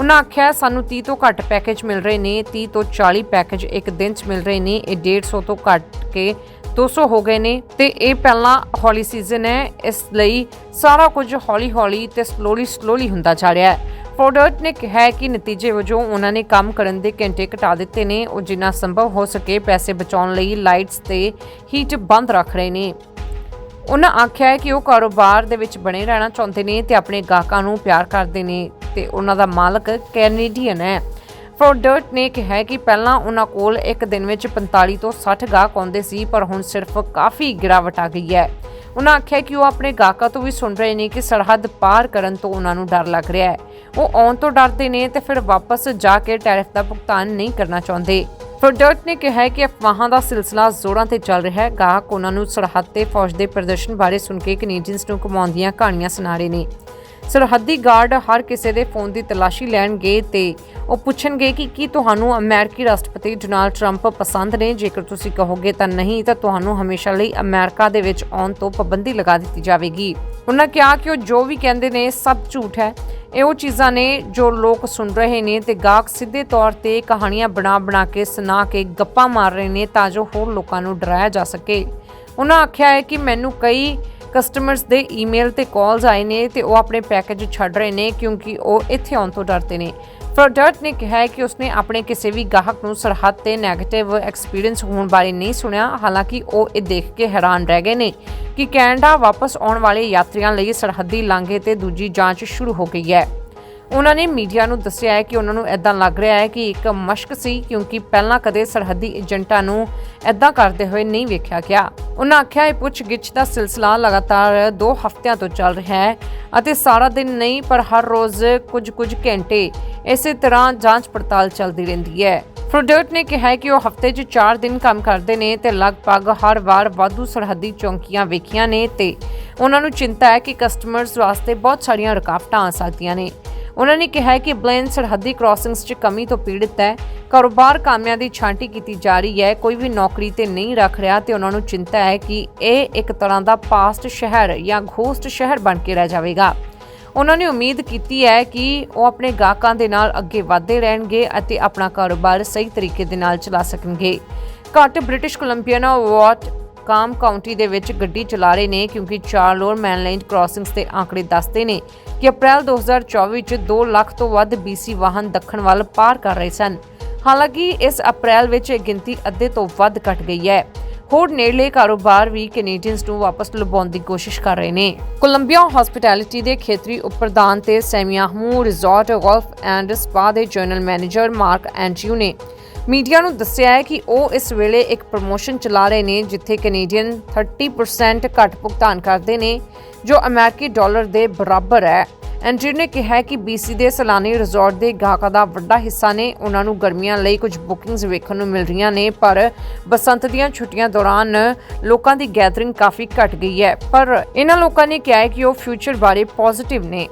ਉਹਨਾਂ ਆਖਿਆ, ਸਾਨੂੰ 30 ਤੋਂ ਘੱਟ ਪੈਕੇਜ ਮਿਲ ਰਹੇ ਨੇ 30 ਤੋਂ 40 ਪੈਕੇਜ ਇੱਕ ਦਿਨ 'ਚ ਮਿਲ ਰਹੇ ਨੇ, ਇਹ 150 ਤੋਂ ਘੱਟ ਕੇ 200 ਹੋ ਗਏ ਨੇ। ਤੇ ਇਹ ਪਹਿਲਾਂ ਹੌਲੀ ਸੀਜ਼ਨ ਹੈ, ਇਸ ਲਈ ਸਾਰਾ ਕੁਝ ਹੌਲੀ-ਹੌਲੀ ਤੇ ਸਲੋਲੀ ਸਲੋਲੀ ਹੁੰਦਾ ਜਾ ਰਿਹਾ ਹੈ। ਫੋਰਡਰਟ ਨੇ ਕਿਹਾ ਕਿ ਨਤੀਜੇ ਵਜੋਂ ਉਹਨਾਂ ਨੇ ਕੰਮ ਕਰਨ ਦੇ ਘੰਟੇ ਘਟਾ ਦਿੱਤੇ ਨੇ, ਉਹ ਜਿੰਨਾ ਸੰਭਵ ਹੋ ਸਕੇ ਪੈਸੇ ਬਚਾਉਣ ਲਈ ਲਾਈਟਸ ਤੇ ਹੀਟ ਬੰਦ ਰੱਖ ਰਹੇ ਨੇ। ਉਹਨਾਂ ਆਖਿਆ ਕਿ ਉਹ ਕਾਰੋਬਾਰ ਦੇ ਵਿੱਚ ਬਣੇ ਰਹਿਣਾ ਚਾਹੁੰਦੇ ਨੇ ਤੇ ਆਪਣੇ ਗਾਹਕਾਂ ਨੂੰ ਪਿਆਰ ਕਰਦੇ ਨੇ। ਤੇ ਉਹਨਾਂ ਦਾ ਮਾਲਕ ਕੈਨੇਡੀਅਨ ਹੈ। ਫੋਰਡਰਟ ਨੇ ਕਿਹਾ ਕਿ ਪਹਿਲਾਂ ਉਹਨਾਂ ਕੋਲ ਇੱਕ ਦਿਨ ਵਿੱਚ 45 ਤੋਂ 60 ਗਾਹਕ ਆਉਂਦੇ ਸੀ, ਪਰ ਹੁਣ ਸਿਰਫ ਕਾਫੀ ਗਿਰਾਵਟ ਆ ਗਈ ਹੈ। ਉਹਨਾਂ ਆਖਿਆ ਕਿ ਉਹ ਆਪਣੇ ਗਾਹਕਾਂ ਤੋਂ ਵੀ ਸੁਣ ਰਹੇ ਨੇ ਕਿ ਸਰਹੱਦ ਪਾਰ ਕਰਨ ਤੋਂ ਉਹਨਾਂ ਨੂੰ ਡਰ ਲੱਗ ਰਿਹਾ ਹੈ। ਉਹ ਆਉਣ ਤੋਂ ਡਰਦੇ ਨੇ ਤੇ ਫਿਰ ਵਾਪਸ ਜਾ ਕੇ ਟੈਰਿਫ ਦਾ ਭੁਗਤਾਨ ਨਹੀਂ ਕਰਨਾ ਚਾਹੁੰਦੇ। ਫੋਰਡਰਟ ਨੇ ਕਿਹਾ ਕਿ ਅਫਵਾਹਾਂ ਦਾ ਸਿਲਸਿਲਾ ਜ਼ੋਰਾਂ ਤੇ ਚੱਲ ਰਿਹਾ ਹੈ। ਗਾਹਕ ਉਹਨਾਂ ਨੂੰ ਸਰਹੱਦ ਤੇ ਫੌਜ ਦੇ ਪ੍ਰਦਰਸ਼ਨ ਬਾਰੇ ਸੁਣ ਕੇ ਕੈਨੇਡੀਅਨਸ ਨੂੰ ਕਮਾਉਂਦੀਆਂ ਕਹਾਣੀਆਂ ਸੁਣਾ ਰਹੇ ਨੇ। ਸਰਹੱਦੀ ਗਾਰਡ ਹਰ ਕਿਸੇ ਦੇ ਫੋਨ ਦੀ ਤਲਾਸ਼ੀ ਲੈਣਗੇ ਤੇ ਉਹ ਪੁੱਛਣਗੇ ਕਿ ਕੀ ਤੁਹਾਨੂੰ ਅਮਰੀਕੀ ਰਾਸ਼ਟਰਪਤੀ ਡੋਨਾਲਡ ਟਰੰਪ ਪਸੰਦ ਨੇ? ਜੇਕਰ ਤੁਸੀਂ ਕਹੋਗੇ ਤਾਂ ਨਹੀਂ, ਤਾਂ ਤੁਹਾਨੂੰ ਹਮੇਸ਼ਾ ਲਈ ਅਮਰੀਕਾ ਦੇ ਵਿੱਚ ਆਉਣ ਤੋਂ ਪਾਬੰਦੀ ਲਗਾ ਦਿੱਤੀ ਜਾਵੇਗੀ। ਉਹਨਾਂ ਕਿਹਾ ਕਿ ਉਹ ਜੋ ਵੀ ਕਹਿੰਦੇ ਨੇ ਸਭ ਝੂਠ ਹੈ। ਇਹ ਉਹ ਚੀਜ਼ਾਂ ਨੇ ਜੋ ਲੋਕ ਸੁਣ ਰਹੇ ਨੇ ਤੇ ਗਾਹਕ ਸਿੱਧੇ ਤੌਰ ਤੇ ਕਹਾਣੀਆਂ ਬਣਾ ਬਣਾ ਕੇ ਸੁਣਾ ਕੇ ਗੱਪਾਂ ਮਾਰ ਰਹੇ ਨੇ ਤਾਂ ਜੋ ਹੋਰ ਲੋਕਾਂ ਨੂੰ ਡਰਾਇਆ ਜਾ ਸਕੇ। ਉਹਨਾਂ ਆਖਿਆ ਹੈ ਕਿ ਮੈਨੂੰ ਕਈ ਕਸਟਮਰਸ ਦੇ ਈਮੇਲ ਤੇ ਕਾਲਸ ਆਏ ਨੇ ਤੇ ਉਹ ਆਪਣੇ ਪੈਕੇਜ ਛੱਡ ਰਹੇ ਨੇ ਕਿਉਂਕਿ ਉਹ ਇੱਥੇ ਆਉਣ ਤੋਂ ਡਰਦੇ ਨੇ। ਫਰਡਰਟ ਨੇ ਕਿਹਾ ਕਿ ਉਸਨੇ ਆਪਣੇ ਕਿਸੇ ਵੀ ਗਾਹਕ ਨੂੰ ਸਰਹੱਦ ਤੇ 네ਗੇਟਿਵ ਐਕਸਪੀਰੀਅੰਸ ਹੋਣ ਬਾਰੇ ਨਹੀਂ ਸੁਣਿਆ, ਹਾਲਾਂਕਿ ਉਹ ਇਹ ਦੇਖ ਕੇ ਹੈਰਾਨ ਰਹਿ ਗਏ ਨੇ ਕਿ ਕੈਨੇਡਾ ਵਾਪਸ ਆਉਣ ਵਾਲੇ ਯਾਤਰੀਆਂ ਲਈ ਸਰਹੱਦੀ ਲਾਂਘੇ ਤੇ ਦੂਜੀ ਜਾਂਚ ਸ਼ੁਰੂ ਹੋ ਗਈ ਹੈ। ਉਹਨਾਂ ਨੇ ਮੀਡੀਆ ਨੂੰ ਦੱਸਿਆ ਹੈ ਕਿ ਉਹਨਾਂ ਨੂੰ ਐਦਾਂ ਲੱਗ ਰਿਹਾ ਹੈ ਕਿ ਇੱਕ ਮਸ਼ਕ ਸੀ, ਕਿਉਂਕਿ ਪਹਿਲਾਂ ਕਦੇ ਸਰਹੱਦੀ ਏਜੰਟਾਂ ਨੂੰ ਐਦਾਂ ਕਰਦੇ ਹੋਏ ਨਹੀਂ ਵੇਖਿਆ ਗਿਆ। ਉਹਨਾਂ ਆਖਿਆ, ਇਹ ਪੁੱਛਗਿੱਛ ਦਾ ਸਿਲਸਿਲਾ ਲਗਾਤਾਰ 2 ਹਫ਼ਤਿਆਂ ਤੋਂ ਚੱਲ ਰਿਹਾ ਹੈ ਅਤੇ ਸਾਰਾ ਦਿਨ ਨਹੀਂ, ਪਰ ਹਰ ਰੋਜ਼ ਕੁਝ-ਕੁਝ ਘੰਟੇ ਇਸੇ ਤਰ੍ਹਾਂ ਜਾਂਚ ਪੜਤਾਲ ਚੱਲਦੀ ਰਹਿੰਦੀ ਹੈ। ਫਰੋਡਰਟ ਨੇ ਕਿਹਾ ਕਿ ਉਹ ਹਫ਼ਤੇ 'ਚ 4 ਦਿਨ ਕੰਮ ਕਰਦੇ ਨੇ ਤੇ ਲਗਭਗ ਹਰ ਵਾਰ ਵਾਧੂ ਸਰਹੱਦੀ ਚੌਂਕੀਆਂ ਵੇਖੀਆਂ ਨੇ ਤੇ ਉਹਨਾਂ ਨੂੰ ਚਿੰਤਾ ਹੈ ਕਿ ਕਸਟਮਰਸ ਵਾਸਤੇ ਬਹੁਤ ਸਾਰੀਆਂ ਰੁਕਾਵਟਾਂ ਆ ਸਕਦੀਆਂ ਨੇ। ਉਹਨਾਂ ਨੇ ਕਿਹਾ ਕਿ ਬਲੇਨ ਸਰਹੱਦੀ ਕ੍ਰਾਸਿੰਗਸ 'ਚ ਕਮੀ ਤੋਂ ਪੀੜਤ ਹੈ। ਕਾਰੋਬਾਰ ਕਾਮਿਆਂ ਦੀ ਛਾਂਟੀ ਕੀਤੀ ਜਾ ਰਹੀ ਹੈ। ਕੋਈ ਵੀ ਨੌਕਰੀ ਤੇ ਨਹੀਂ ਰੱਖ ਰਿਹਾ ਤੇ ਉਹਨਾਂ ਨੂੰ ਚਿੰਤਾ ਹੈ ਕਿ ਇਹ ਇੱਕ ਤਰ੍ਹਾਂ ਦਾ ਪਾਸਟ ਸ਼ਹਿਰ ਜਾਂ ਘੋਸਟ ਸ਼ਹਿਰ ਬਣ ਕੇ ਰਹਿ ਜਾਵੇਗਾ। ਉਹਨਾਂ ਨੇ ਉਮੀਦ ਕੀਤੀ ਹੈ ਕਿ ਉਹ ਆਪਣੇ ਗਾਹਕਾਂ ਦੇ ਨਾਲ ਅੱਗੇ ਵਧਦੇ ਰਹਿਣਗੇ ਅਤੇ ਆਪਣਾ ਕਾਰੋਬਾਰ ਸਹੀ ਤਰੀਕੇ ਦੇ ਨਾਲ ਚਲਾ ਸਕਣਗੇ। ਘੱਟ British Columbia Whatcom county ਦੇ ਵਿੱਚ ਗੱਡੀ ਚਲਾ ਰਹੇ ਨੇ ਕਿਉਂਕਿ ਚਾਰਲੋਰ ਮੈਨਲੈਂਡ ਕ੍ਰਾਸਿੰਗਸ ਦੇ ਆંકੜੇ ਦੱਸਦੇ ਨੇ ਕਿ ਅਪ੍ਰੈਲ 2024 ਵਿੱਚ 2 ਲੱਖ ਤੋਂ ਵੱਧ BC ਵਾਹਨ ਦੱਖਣ ਵੱਲ ਪਾਰ ਕਰ ਰਹੇ ਸਨ। ਹਾਲਾਂਕਿ ਇਸ ਅਪ੍ਰੈਲ ਵਿੱਚ ਇਹ ਗਿਣਤੀ ਅੱਧੇ ਤੋਂ ਵੱਧ ਘਟ ਗਈ ਹੈ। ਹੋਰ ਨੇੜਲੇ ਕਾਰੋਬਾਰ ਵੀ ਕੈਨੇਡੀਅਨਸ ਨੂੰ ਵਾਪਸ ਲੁਭਾਉਣ ਦੀ ਕੋਸ਼ਿਸ਼ ਕਰ ਰਹੇ ਨੇ। ਕੋਲੰਬੀਆ ਹਸਪਿਟੈਲਿਟੀ ਦੇ ਖੇਤਰੀ ਉਪਪ੍ਰਧਾਨ ਤੇ Semiahmoo resort golf and spa ਦੇ ਜਨਰਲ ਮੈਨੇਜਰ ਮਾਰਕ ਐਂਟਿਊ ਨੇ ਮੀਡੀਆ ਨੂੰ ਦੱਸਿਆ ਹੈ ਕਿ ਉਹ ਇਸ ਵੇਲੇ ਇੱਕ ਪ੍ਰੋਮੋਸ਼ਨ ਚਲਾ ਰਹੇ ਨੇ, ਜਿੱਥੇ ਕੈਨੇਡੀਅਨ 30% ਘੱਟ ਭੁਗਤਾਨ ਕਰਦੇ ਨੇ, ਜੋ ਅਮਰੀਕੀ ਡਾਲਰ ਦੇ ਬਰਾਬਰ ਹੈ। ਐਂਡਰੀ ਨੇ ਕਿਹਾ ਹੈ ਕਿ BC ਦੇ ਸਲਾਨੀ ਰਿਜ਼ੋਰਟ ਦੇ ਗਾਹਕਾਂ ਦਾ ਵੱਡਾ ਹਿੱਸਾ ਨੇ, ਉਹਨਾਂ ਨੂੰ ਗਰਮੀਆਂ ਲਈ ਕੁਝ ਬੁਕਿੰਗਸ ਵੇਖਣ ਨੂੰ ਮਿਲ ਰਹੀਆਂ ਨੇ, ਪਰ ਬਸੰਤ ਦੀਆਂ ਛੁੱਟੀਆਂ ਦੌਰਾਨ ਲੋਕਾਂ ਦੀ ਗੈਦਰਿੰਗ ਕਾਫੀ ਘਟ ਗਈ ਹੈ। ਪਰ ਇਹਨਾਂ ਲੋਕਾਂ ਨੇ ਕਿਹਾ ਹੈ ਕਿ ਉਹ ਫਿਊਚਰ ਬਾਰੇ ਪੋਜ਼ਿਟਿਵ ਨੇ।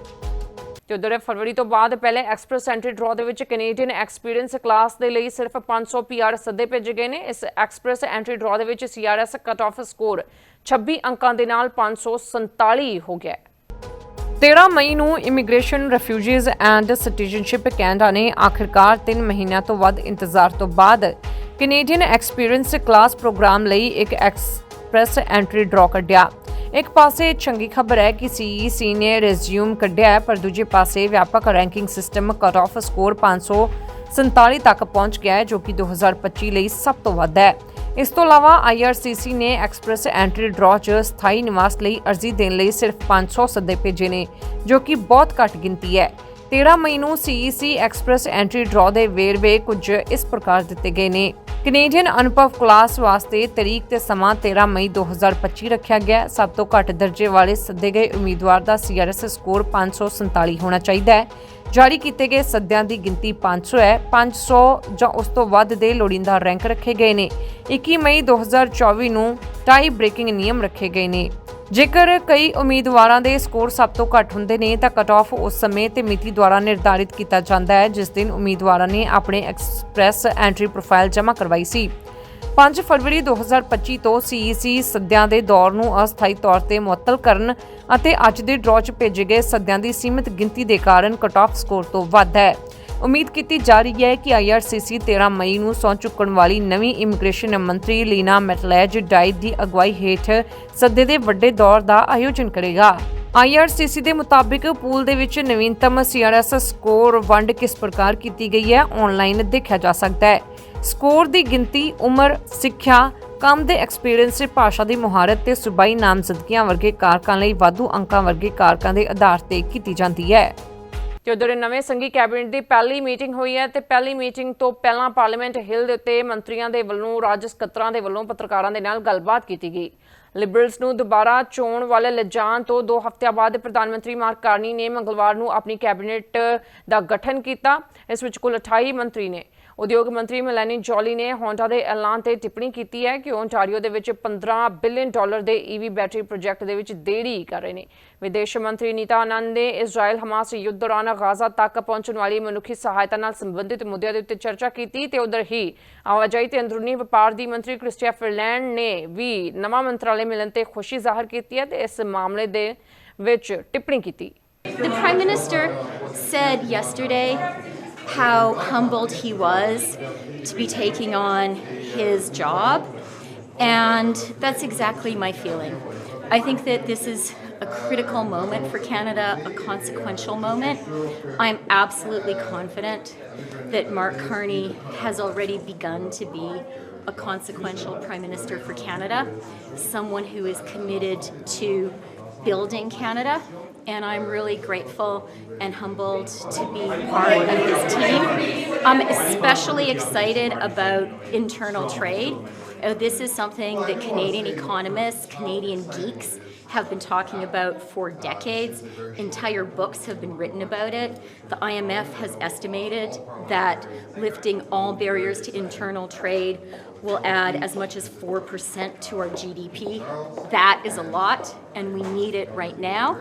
ਤੇ ਉਧਰ ਫਰਵਰੀ ਤੋਂ ਬਾਅਦ ਪਹਿਲੇ ਐਕਸਪ੍ਰੈਸ ਐਂਟਰੀ ਡਰਾਅ ਦੇ ਵਿੱਚ ਕੈਨੇਡੀਅਨ ਐਕਸਪੀਰੀਅੰਸ ਕਲਾਸ ਦੇ ਲਈ ਸਿਰਫ 500 ਪੀਆਰ ਸੱਦੇ ਭੇਜੇ ਗਏ ਨੇ। ਇਸ ਐਕਸਪ੍ਰੈਸ ਐਂਟਰੀ ਡਰਾਅ ਦੇ ਵਿੱਚ ਸੀਆਰਐਸ ਕਟ ਆਫ ਸਕੋਰ 26 ਅੰਕਾਂ ਦੇ ਨਾਲ 547 ਹੋ ਗਿਆ ਹੈ। 13 ਮਈ ਨੂੰ immigration, refugees and citizenship Canada ਨੇ ਆਖਿਰਕਾਰ 3 ਮਹੀਨਿਆਂ ਤੋਂ ਵੱਧ ਇੰਤਜ਼ਾਰ ਤੋਂ ਬਾਅਦ ਕੈਨੇਡੀਅਨ ਐਕਸਪੀਰੀਅੰਸ ਕਲਾਸ ਪ੍ਰੋਗਰਾਮ ਲਈ ਇੱਕ ਐਕਸਪ੍ਰੈਸ ਐਂਟਰੀ ਡਰਾਅ ਕੱਢਿਆ। ਇੱਕ ਪਾਸੇ ਚੰਗੀ ਖਬਰ ਹੈ ਕਿ ਸੀਈਸੀ ਨੇ ਰਿਜ਼ਿਊਮ ਕੱਢਿਆ ਹੈ, ਪਰ ਦੂਜੇ ਪਾਸੇ ਵਿਆਪਕ ranking system cut off score 547 ਤੱਕ ਪਹੁੰਚ ਗਿਆ ਹੈ, ਜੋ ਕਿ 2025 ਲਈ ਸਭ ਤੋਂ ਵੱਧ ਹੈ। ਇਸ ਤੋਂ ਇਲਾਵਾ IRCC ਨੇ ਐਕਸਪ੍ਰੈਸ ਐਂਟਰੀ ਡਰਾਅ 'ਚ ਸਥਾਈ ਨਿਵਾਸ ਲਈ ਅਰਜ਼ੀ ਦੇਣ ਲਈ ਸਿਰਫ 500 ਸੱਦੇ ਭੇਜੇ ਨੇ, ਜੋ ਕਿ ਬਹੁਤ ਘੱਟ ਗਿਣਤੀ ਹੈ। 13 ਮਈ ਨੂੰ CEC ਐਕਸਪ੍ਰੈਸ ਐਂਟਰੀ ਡਰਾਅ ਦੇ ਵੇਰਵੇ ਕੁਝ ਇਸ ਪ੍ਰਕਾਰ ਦਿੱਤੇ ਗਏ ਨੇ। ਕੈਨੇਡੀਅਨ ਅਨੁਭਵ ਕਲਾਸ ਵਾਸਤੇ ਤਰੀਕ ਤੇ ਸਮਾਂ 13 ਮਈ 2025 ਰੱਖਿਆ ਗਿਆ ਹੈ। ਸਭ ਤੋਂ ਘੱਟ ਦਰਜੇ ਵਾਲੇ ਸੱਦੇ ਗਏ ਉਮੀਦਵਾਰ ਦਾ CRS ਸਕੋਰ 547 ਹੋਣਾ ਚਾਹੀਦਾ ਹੈ। ਜਾਰੀ ਕੀਤੇ ਗਏ ਸੱਦਿਆਂ ਦੀ ਗਿਣਤੀ 500 ਹੈ। 500 ਜਾਂ ਉਸ ਤੋਂ ਵੱਧ ਦੇ ਲੋੜੀਂਦਾ ਰੈਂਕ ਰੱਖੇ ਗਏ ਨੇ। 21 ਮਈ 2024 ਨੂੰ ਟਾਈ ਬ੍ਰੇਕਿੰਗ ਨਿਯਮ ਰੱਖੇ ਗਏ ਨੇ। ਜੇਕਰ ਕਈ ਉਮੀਦਵਾਰਾਂ ਦੇ ਸਕੋਰ ਸਭ ਤੋਂ ਘੱਟ ਹੁੰਦੇ ਨੇ, ਤਾਂ ਕਟਆਫ ਉਸ ਸਮੇਂ ਤੇ ਮਿਤੀ ਦੁਆਰਾ ਨਿਰਧਾਰਿਤ ਕੀਤਾ ਜਾਂਦਾ ਹੈ, ਜਿਸ ਦਿਨ ਉਮੀਦਵਾਰਾਂ ਨੇ ਆਪਣੇ ਐਕਸਪ੍ਰੈਸ ਐਂਟਰੀ ਪ੍ਰੋਫਾਈਲ ਜਮ੍ਹਾਂ ਕਰਵਾਈ ਸੀ। 5 ਫਰਵਰੀ 2025 ਤੋਂ CEC ਸੱਦਿਆਂ ਦੇ ਦੌਰ ਨੂੰ ਅਸਥਾਈ ਤੌਰ ਤੇ ਮੁਅੱਤਲ ਕਰਨ ਅਤੇ ਅੱਜ ਦੇ ਡਰਾਅ 'ਚ ਭੇਜੇ ਗਏ ਸੱਦਿਆਂ ਦੀ ਸੀਮਿਤ ਗਿਣਤੀ ਦੇ ਕਾਰਨ ਕਟਆਫ ਸਕੋਰ ਤੋਂ ਵੱਧ ਹੈ। ਉਮੀਦ ਕੀਤੀ ਜਾ ਰਹੀ ਹੈ ਕਿ IRCC 13 ਮਈ ਨੂੰ ਸਹੁੰ ਚੁੱਕਣ ਵਾਲੀ ਨਵੀਂ ਇਮੀਗ੍ਰੇਸ਼ਨ ਮੰਤਰੀ ਲੀਨਾ ਮੈਟਲੈਜ ਡਾਈਟ ਦੀ ਅਗਵਾਈ ਹੇਠ ਸੱਦੇ ਦੇ ਵੱਡੇ ਦੌਰ ਦਾ ਆਯੋਜਨ ਕਰੇਗਾ। IRCC ਦੇ ਮੁਤਾਬਿਕ ਪੂਲ ਦੇ ਵਿੱਚ ਨਵੀਨਤਮ CRS ਸਕੋਰ ਵੰਡ ਕਿਸ ਪ੍ਰਕਾਰ ਕੀਤੀ ਗਈ ਹੈ ਆਨਲਾਈਨ ਦੇਖਿਆ ਜਾ ਸਕਦਾ ਹੈ। ਸਕੋਰ ਦੀ ਗਿਣਤੀ, ਉਮਰ, ਸਿੱਖਿਆ, ਕੰਮ ਦੇ ਐਕਸਪੀਰੀਅੰਸ, ਭਾਸ਼ਾ ਦੀ ਮੁਹਾਰਤ ਤੇ ਸੁਬਾਈ ਨਾਮਜ਼ਦਗੀਆਂ ਵਰਗੇ ਕਾਰਕਾਂ ਲਈ ਵਾਧੂ ਅੰਕਾਂ ਵਰਗੇ ਕਾਰਕਾਂ ਦੇ ਆਧਾਰ ਤੇ ਕੀਤੀ ਜਾਂਦੀ ਹੈ। ਕਿ ਉਧਰ ਨਵੇਂ ਸੰਘੀ ਕੈਬਨਿਟ ਦੀ ਪਹਿਲੀ ਮੀਟਿੰਗ ਹੋਈ ਹੈ ਤੇ ਪਹਿਲੀ ਮੀਟਿੰਗ ਤੋਂ ਪਹਿਲਾਂ ਪਾਰਲੀਮੈਂਟ ਹਿੱਲ ਦੇ ਉੱਤੇ ਮੰਤਰੀਆਂ ਦੇ ਵੱਲੋਂ, ਰਾਜ ਸਕੱਤਰਾਂ ਦੇ ਵੱਲੋਂ ਪੱਤਰਕਾਰਾਂ ਦੇ ਨਾਲ ਗੱਲਬਾਤ ਕੀਤੀ ਗਈ। ਲਿਬਰਲਸ ਨੂੰ ਦੁਬਾਰਾ ਚੋਣ ਵਾਲੇ ਲਿਜਾਣ ਤੋਂ 2 ਹਫ਼ਤਿਆਂ ਬਾਅਦ ਪ੍ਰਧਾਨ ਮੰਤਰੀ ਮਾਰਕ ਕਾਰਨੀ ਨੇ ਮੰਗਲਵਾਰ ਨੂੰ ਆਪਣੀ ਕੈਬਨਿਟ ਦਾ ਗਠਨ ਕੀਤਾ। ਇਸ ਵਿੱਚ ਕੁੱਲ 28 ਮੰਤਰੀ ਨੇ। ਉਦਯੋਗ ਮੰਤਰੀ ਮੈਲਾਨੀ ਜੋਲੀ ਨੇ ਹੋਂਡਾ ਦੇ ਐਲਾਨ ਤੇ ਟਿੱਪਣੀ ਕੀਤੀ ਹੈ ਕਿ ਓਨਟਾਰੀਓ ਦੇ ਵਿੱਚ 15 ਬਿਲੀਅਨ ਡਾਲਰ ਦੇ ਈਵੀ ਬੈਟਰੀ ਪ੍ਰੋਜੈਕਟ ਦੇ ਵਿੱਚ ਦੇਰੀ ਕਰ ਰਹੇ ਨੇ। ਵਿਦੇਸ਼ ਮੰਤਰੀ ਨੀਤਾ ਆਨੰਦ ਨੇ ਇਜ਼ਰਾਈਲ ਹਮਾਸ ਯੁੱਧ ਦੌਰਾਨ ਗਾਜ਼ਾ ਤੱਕ ਪਹੁੰਚਣ ਵਾਲੀ ਮਨੁੱਖੀ ਸਹਾਇਤਾ ਨਾਲ ਸੰਬੰਧਿਤ ਮੁੱਦਿਆਂ ਦੇ ਉੱਤੇ ਚਰਚਾ ਕੀਤੀ ਤੇ ਉਧਰ ਹੀ ਆਵਾਜਾਈ ਤੇ ਅੰਦਰੂਨੀ ਵਪਾਰ ਦੀ ਮੰਤਰੀ ਕ੍ਰਿਸਟੀਆ ਫਿਰਲੈਂਡ ਨੇ ਵੀ ਨਵਾਂ ਮੰਤਰਾਲੇ ਮਿਲਣ ਤੇ ਖੁਸ਼ੀ ਜ਼ਾਹਰ ਕੀਤੀ ਹੈ ਤੇ ਇਸ ਮਾਮਲੇ ਦੇ ਵਿੱਚ ਟਿੱਪਣੀ ਕੀਤੀ। The Prime Minister said yesterday how humbled he was to be taking on his job, and that's exactly my feeling. I think that this is a critical moment for Canada, a consequential moment. I'm absolutely confident that Mark Carney has already begun to be a consequential Prime Minister for Canada, someone who is committed to building Canada and I'm really grateful and humbled to be part of his team. I'm especially excited about internal trade. Uh, This is something that Canadian economists, Canadian geeks, have been talking about for decades. Entire books have been written about it. The IMF has estimated that lifting all barriers to internal trade will add as much as 4% to our GDP. That is a lot, and we need it right now.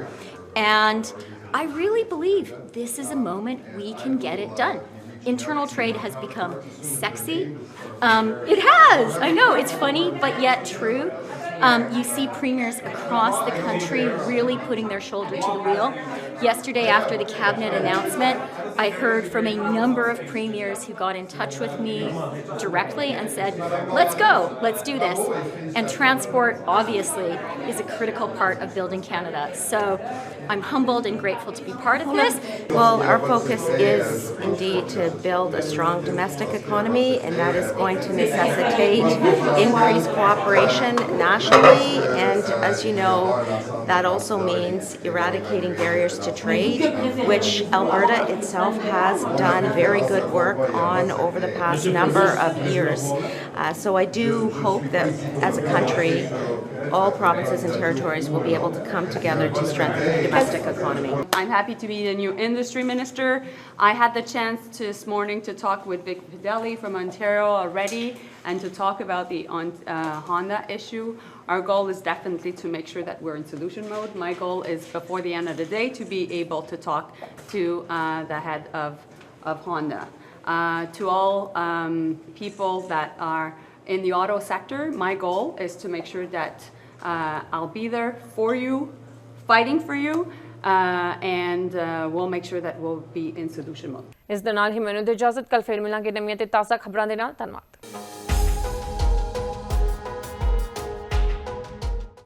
And I really believe this is a moment we can get it done. Internal trade has become sexy. Um, it has, I know, it's funny, but yet true. Um, you see premiers across the country really putting their shoulder to the wheel. Yesterday, after the cabinet announcement, I heard from a number of premiers who got in touch with me directly and said, let's go, let's do this. And transport, obviously, is a critical part of building Canada. So I'm humbled and grateful to be part of this. Well, our focus is indeed to build a strong domestic economy, and that is going to necessitate increased cooperation nationally. And as you know, that also means eradicating barriers to trade, which Alberta itself has done very good work on over the past number of years. Uh, so I do hope that as a country, all provinces and territories will be able to come together to strengthen the domestic economy. I'm happy to be the new industry minister. I had the chance this morning to talk with Vic Fidelli from Ontario already and to talk about the uh, Honda issue. Our goal is definitely to make sure that we're in solution mode. My goal is before the end of the day to be able to talk to uh, the head of, of Honda. Uh, to all um, people that are in the auto sector, my goal is to make sure that uh, I'll be there for you, fighting for you, uh, and uh, we'll make sure that we'll be in solution mode. ਇਸ ਦੇ ਨਾਲ ਹੀ ਮੈਨੂੰ ਦੇ ਇਜਾਜ਼ਤ ਕੱਲ ਫੇਰ ਮਿਲਾਂਗੇ ਨਵੀਆਂ ਤੇ ਤਾਜ਼ਾ ਖਬਰਾਂ ਦੇ ਨਾਲ ਧੰਨਵਾਦ